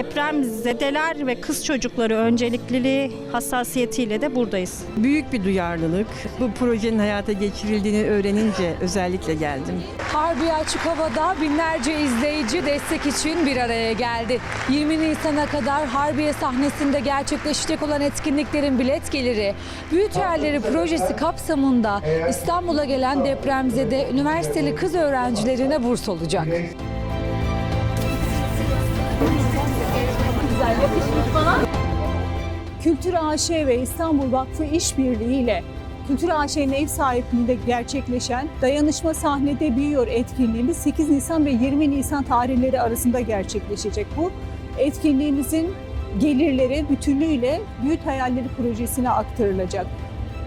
Deprem zedeler ve kız çocukları öncelikli hassasiyetiyle de buradayız. Büyük bir duyarlılık. Bu projenin hayata geçirildiğini öğrenince özellikle geldim. Harbiye Açık Hava'da binlerce izleyici destek için bir araya geldi. 20 Nisan'a kadar Harbiye sahnesinde gerçekleşecek olan etkinliklerin bilet geliri, Büyük Yerleri projesi kapsamında İstanbul'a gelen depremzede üniversiteli kız öğrencilerine burs olacak. Kültür AŞ ve İstanbul Vakfı İşbirliği ile Kültür AŞ'nin ev sahipliğinde gerçekleşen Dayanışma Sahnede Büyüyor etkinliğimiz 8 Nisan ve 20 Nisan tarihleri arasında gerçekleşecek. Bu etkinliğimizin gelirleri bütünlüğüyle Büyük Hayalleri projesine aktarılacak.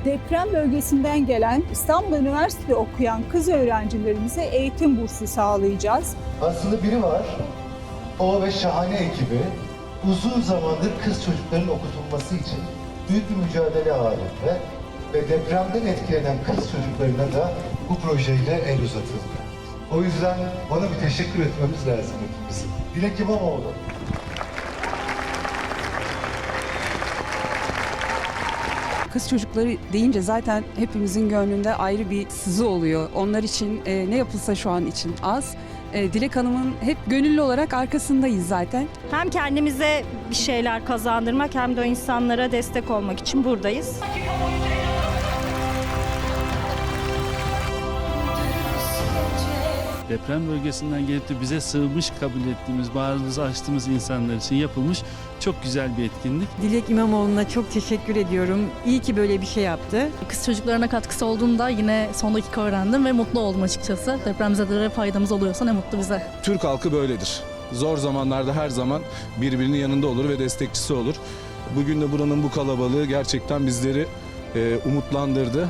Deprem bölgesinden gelen İstanbul Üniversitesi'de okuyan kız öğrencilerimize eğitim bursu sağlayacağız. Aslında biri var. O ve şahane ekibi uzun zamandır kız çocukların okutulması için büyük bir mücadele halinde ve depremden etkilenen kız çocuklarına da bu projeyle el uzatıldı. O yüzden bana bir teşekkür etmemiz lazım hepimizin. Dilek İmamoğlu. Kız çocukları deyince zaten hepimizin gönlünde ayrı bir sızı oluyor. Onlar için e, ne yapılsa şu an için az. E, Dilek Hanım'ın hep gönüllü olarak arkasındayız zaten. Hem kendimize bir şeyler kazandırmak hem de o insanlara destek olmak için buradayız. Deprem bölgesinden gelip de bize sığmış kabul ettiğimiz, bağrımızı açtığımız insanlar için yapılmış çok güzel bir etkinlik. Dilek İmamoğlu'na çok teşekkür ediyorum. İyi ki böyle bir şey yaptı. Kız çocuklarına katkısı olduğunda yine son dakika öğrendim ve mutlu oldum açıkçası. Depremzedelere faydamız oluyorsa ne mutlu bize. Türk halkı böyledir. Zor zamanlarda her zaman birbirinin yanında olur ve destekçisi olur. Bugün de buranın bu kalabalığı gerçekten bizleri e, umutlandırdı.